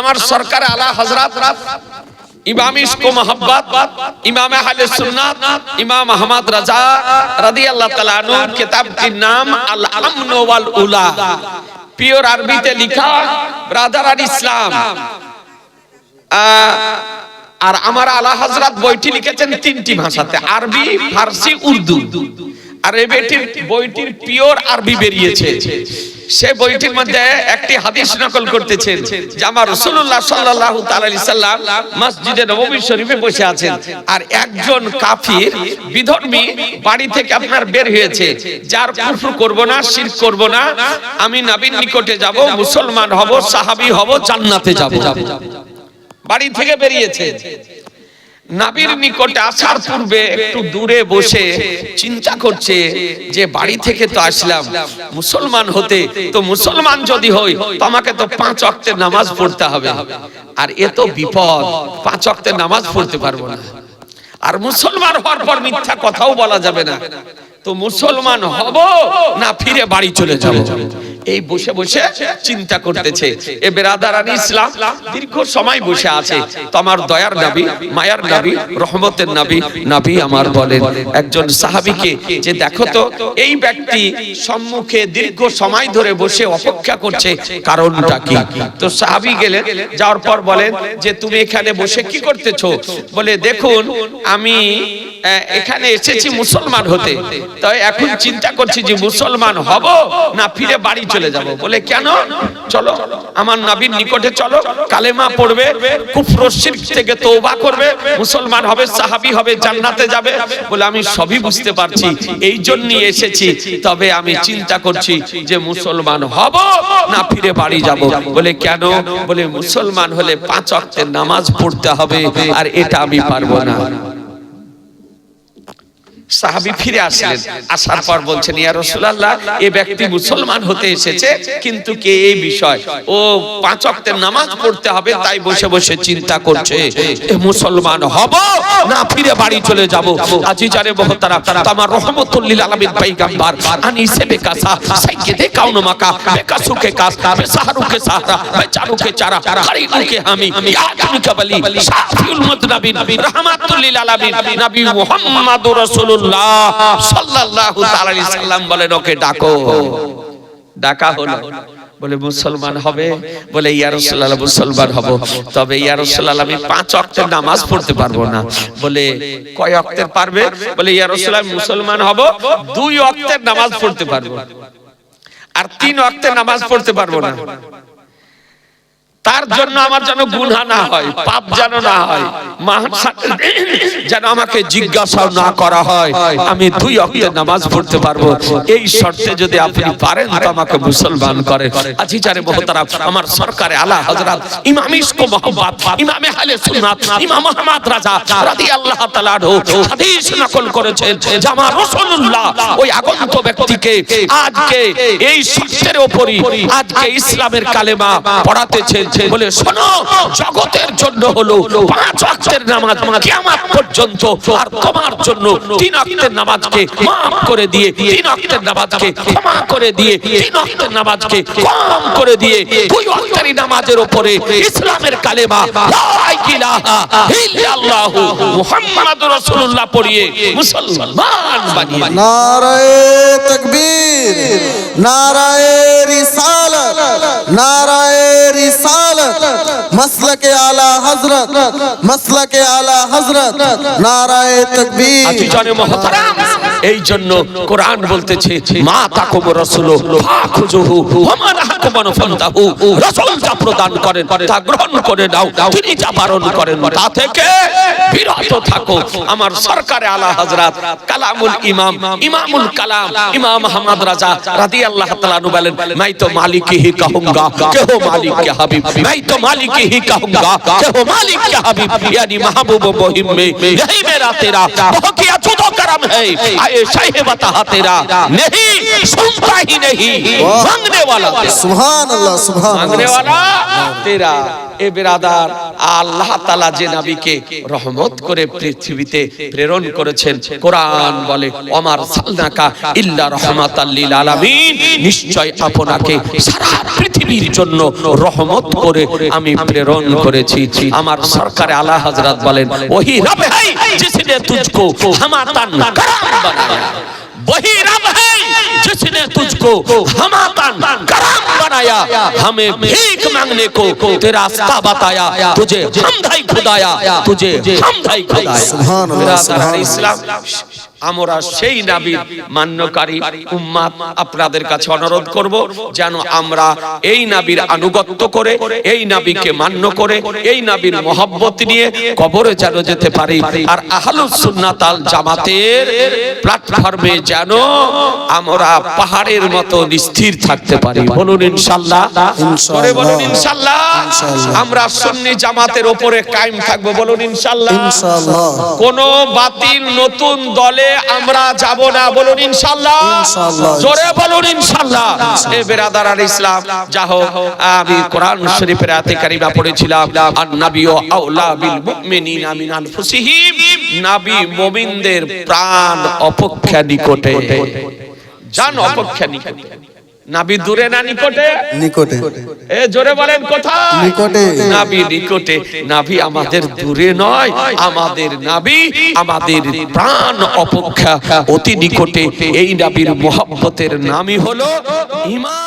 আমার সরকার আলা হজরত ইমাম ইসকো মোহাম্মত ইমাম আহলে সুন্নাত, ইমাম আহমদ রাজা রাদিয়াল্লাহু তাআলা আনহু কিতাবটির নাম আল আমন ওয়াল উলা পিওর আরবিতে লেখা, ব্রাদার আর ইসলাম। আর আমার আলা হজরত বইটি লিখেছেন তিনটি ভাষাতে, আরবি, ফার্সি, উর্দু। আর এই বইটির পিওর আরবি বেরিয়েছে। সে বইটির মধ্যে একটি হাদিস নকল করতেছেন যে আমার রাসূলুল্লাহ সাল্লাল্লাহু তাআলা সাল্লাম মসজিদে নববী শরীফে বসে আছেন। আর একজন কাফির বিধর্মী বাড়ি থেকে আপনার বের হয়েছে। যার কুফর করব না, শিরক করব না, আমি নবীর নিকটে যাব, মুসলমান হব, সাহাবী হব, জান্নাতে যাব। বাড়ি থেকে বেরিয়েছে নাবির নিকটে আসার পূর্বে একটু দূরে বসে চিন্তা করছে যে বাড়ি থেকে তো আসলাম, মুসলমান হতে তো মুসলমান যদি হই, তো আমাকে তো পাঁচ অক্টের নামাজ পড়তে হবে। আর এ তো বিপদ, পাঁচ অক্টের নামাজ পড়তে পারব না। আর মুসলমান হওয়ার পর মিথ্যা কথাও বলা যাবে না। তো মুসলমান হব না ফিরে বাড়ি চলে যাব? এই বসে বসে চিন্তা করতেছে। এ বেরাদারানি ইসলাম দীর্ঘ সময় বসে আছে। তো আমার দয়ার নবী, মায়ার নবী, রহমতের নবী নবী আমার বলেন, একজন সাহাবীকে যে দেখো তো, এই ব্যক্তি সম্মুখে দীর্ঘ সময় ধরে বসে অপেক্ষা করছে, কারণটা কি? তো সাহাবী গেলেন, যাওয়ার পর বলেন যে, তুমি এখানে বসে কি করতেছো? বলে, দেখুন, আমি এখানে এসেছি মুসলমান হতে। তাই এখন চিন্তা করছি যে মুসলমান হব না ফিরে বাড়ি চলে যাব। বলে, কেন? চলো, আমার নবীর নিকটে চলো, কালেমা পড়বে, কুফর শিরক থেকে তওবা করবে, মুসলমান হবে, সাহাবী হবে, জান্নাতে যাবে। বলে, আমি সবই বুঝতে পারছি, এই জন্যই এসেছি। তবে আমি চিন্তা করছি যে মুসলমান হব না ফিরে বাড়ি যাব। বলে, কেন? বলে, মুসলমান হলে পাঁচ ওয়াক্তের নামাজ পড়তে হবে, আর এটা আমি পারব না। সাহাবি ফিরে আসলেন। আসার পর বলছেন ইয়া রাসূলুল্লাহ এই ব্যক্তি মুসলমান হতে এসেছে কিন্তু কে এই বিষয়? ও পাঁচ ওয়াক্তের নামাজ পড়তে হবে তাই বসে বসে চিন্তা করছে এ মুসলমান হব না ফিরে বাড়ি চলে যাব? আজি জানে মহতারা আমার রহমতুল লিল আলামিন পয়গম্বর আনি সে বেকাসা সাইয়্যিদে কাউন মাকা বেকাসু কে কাস বেসাহারু কে সাহারা বেচারু কে চারা খারিদু কে হামি ইয়াতুল কাবলি শাফিউল মুদনবিন রহমাতুল লিল আলামিন নবী মুহাম্মাদুর রাসূলুল্লাহ সাল্লাল্লাহু তাআলা সাল্লাম বলেন ওকে ডাকো। ডাকা। হলো। বলে মুসলমান হবে? বলে ইয়া রাসূলুল্লাহ মুসলমান হব। তবে ইয়া রাসূলুল্লাহ আমি পাঁচ ওয়াক্তের নামাজ পড়তে পারব না। বলে কয় ওয়াক্তের পারবে? বলে ইয়া রাসূলুল্লাহ মুসলমান হব দুই ওয়াক্তের নামাজ পড়তে পারব। আর তিন ওয়াক্তের নামাজ পড়তে পারব না। তার জন্য আমার যেন গুনাহ না হয়, পাপ যেন না হয় যেন আমাকে জিজ্ঞাসা না করা হয়, আমি দুই অক্টের নামাজ পড়তে পারব। এই শর্তে যদি আপনি পারেন আমাকে মুসলমান করেন আজি আমার সরকারে আলা হযরত ইমাম ইসকো মোহাম্মদ ইমাম আহলে সুন্নাত, ইমাম রাজা রাদিয়াল্লাহু তাআলা হাদিস নকল করেছেন যে আমার রাসূলুল্লাহ ওই আগন্ত ব্যক্তিকে আজকে এই শর্তের উপরই আজকে ইসলামের কালেমা পড়াতেছেন বলে শোনো জগতের জন্য হলো পাঁচ ওয়াক্তের নামাজ কিয়ামত পর্যন্ত আর তোমার জন্য তিন ওয়াক্তের নামাজকে মাফ করে দিয়ে তিন ওয়াক্তের নামাজকে ক্ষমা করে দিয়ে তিন ওয়াক্তের নামাজকে কম করে দিয়ে দুই ওয়াক্তের নামাজের উপরে ইসলামের কালেমা লা ইলাহা ইল্লাল্লাহু মুহাম্মাদুর রাসূলুল্লাহ পড়িয়ে মুসলমান বানিয়ে। নারায়ে তকবীর নারায়ে রিসালত নারায়ে রিসালত মাসলাকে আলা হযরত মাসলাকে আলা হযরত নারায়ে তকবীর আজি জানে মহতারাম এই জন্য কোরআন বলতেছে মা তাকুম রাসূল ফাখুজুহু ওয়া মা নাহাকুম ফান্তাহু রাসূল যা প্রদান করেন তা গ্রহণ করে নাও তিনি যা বারণ করেন তা থেকে বিরত থাকো আমার সরকারে আলা হযরত কালামুল ইমাম ইমামুল কালাম ইমাম আহমদ রাজা রাদিয়াল্লাহু তাআলা আনহু বলেন मैं तो मालिक ही कहूंगा कि हो मालिक के हबीब मैं तो मालिक ही कहूंगा कि हो मालिक के हबीब यानी महबूब मुहिम में यही मेरा तेरा बहुत ही अचूतो करम है आए शाहे बता तेरा नहीं सुनता ही नहीं मांगने वाला तेरा। সুবহানাল্লাহ সুবহানাল্লাহ मांगने वाला तेरा এ বেরাদার আল্লাহ তালা যে নাবিকে রহমত করে পৃথিবীতে প্রেরণ করেছেন কোরআন বলে অমার সালনাকা ইল্লা রহমাতাল্লিল আলামিন নিশ্চয় আপনাকে সারা পৃথিবীর জন্য রহমত করে আমি প্রেরণ করেছি আমার সরকারে আলা হযরত বলেন ওহি রব है जिसने तुझको हमातन करम बनाया वही रब है जिसने तुझको हमातन करम बनाया हमें भीख मांगने को तेरा रास्ता बताया तुझे हमदाई खुदाया तुझे हमदाई खुदाया सुभान अल्लाह, बिरादर सुभान ইসলাম আমরা সেই নাবির মান্যকারী উম্মাদ আপনাদের কাছে অনুরোধ করব যেন আমরা এই নাবির আনুগত্য করে এই নাবিকে মান্য করে এই নাবির মহব্বত নিয়ে কবরে যেন যেতে পারি। আর আহলুস সুন্নাত আল জামাতের প্ল্যাটফর্মে যেন আমরা পাহাড়ের মতো স্থির থাকতে পারি। বলুন ইনশাআল্লাহ করে বলুন ইনশাআল্লাহ আমরা সুন্নি জামাতের উপরে কায়েম থাকব। বলুন ইনশাআল্লাহ ইনশাআল্লাহ কোন বাতিল নতুন দলে আমরা যাব না বলুন ইনশাআল্লাহ ইনশাআল্লাহ। জোরে বলুন ইনশাআল্লাহ এ বেরাদার আল ইসলাম যা হোক আমি কোরআন শরীফের আয়াতে কারিমা পড়েছিলাম আর নাবিও আউলা বিল মুমিনিনা মিন আনফুসিহিম নবী মুমিনদের প্রাণ অপেক্ষা নিকটে। জান অপেক্ষা নিকটে। নাবি দূরে না নিকটে। নিকটে। এ জোরে বলেন কোথায়? নিকটে। নাবি নিকটে। নাবি আমাদের দূরে নয় আমাদের নাবি আমাদের প্রাণ অপেক্ষা। অতি নিকটে এই নাবির মোহাব্বতের নামই হলো ইমান।